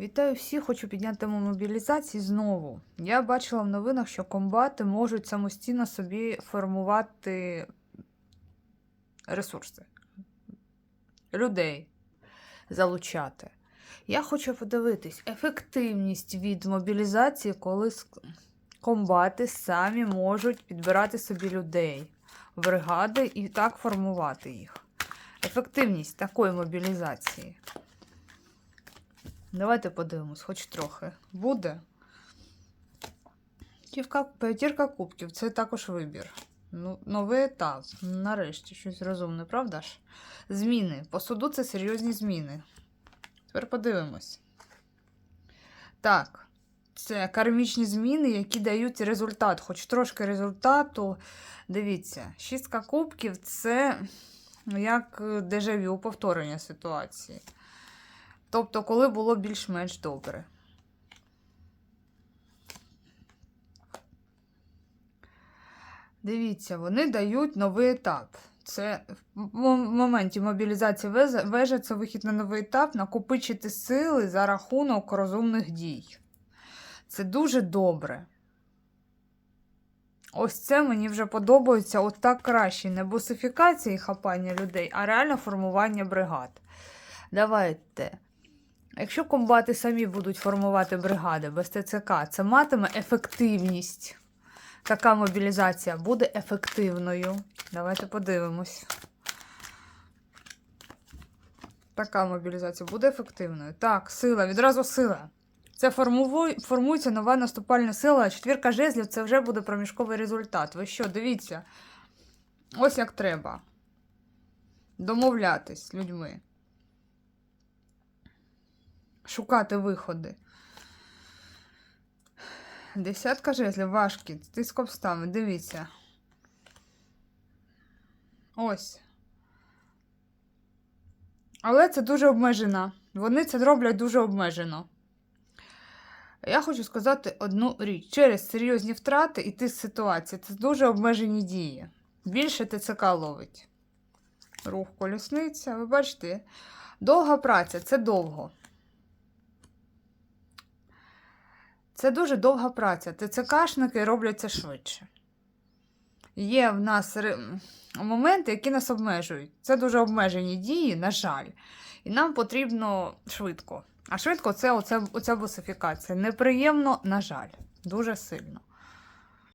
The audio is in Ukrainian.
Вітаю всіх, хочу підняти тему мобілізації знову. Я бачила в новинах, що комбати можуть самостійно собі формувати ресурси, людей залучати. Я хочу подивитись ефективність від мобілізації, коли комбати самі можуть підбирати собі людей бригади і так формувати їх. Ефективність такої мобілізації. Давайте подивимось, хоч трохи. Буде. П'ятірка, кубків це також вибір. Ну, новий етап. Нарешті щось розумне, правда ж? Зміни. По суду це серйозні зміни. Тепер подивимось. Так, це кармічні зміни, які дають результат, хоч трошки результату. Дивіться, шістка кубків це як дежавю, повторення ситуації. Тобто, коли було більш-менш добре. Дивіться, вони дають новий етап. Це в моменті мобілізації вежа це вихід на новий етап, накопичити сили за рахунок розумних дій. Це дуже добре. Ось це мені вже подобається. От так краще. Не босифікація і хапання людей, а реально формування бригад. Давайте. Якщо комбати самі будуть формувати бригади без ТЦК, це матиме ефективність. Така мобілізація буде ефективною. Давайте подивимось. Така мобілізація буде ефективною. Так, сила, відразу сила. Це формує, формується нова наступальна сила, четвірка жезлів це вже буде проміжковий результат. Ви що, дивіться? Ось як треба. Домовлятись з людьми. Шукати виходи. Десятка жезлів, важкі, тиск обставин, дивіться. Ось. Але це дуже обмежено. Вони це роблять дуже обмежено. Я хочу сказати одну річ: через серйозні втрати і тиск ситуації це дуже обмежені дії. Більше ТЦК ловить. Рух колісниця. Ви бачите, довга праця це довго. Це дуже довга праця. ТЦКшники роблять це швидше. Є в нас моменти, які нас обмежують. Це дуже обмежені дії, на жаль. І нам потрібно швидко. А швидко це оця, оця босифікація. Неприємно, на жаль, дуже сильно.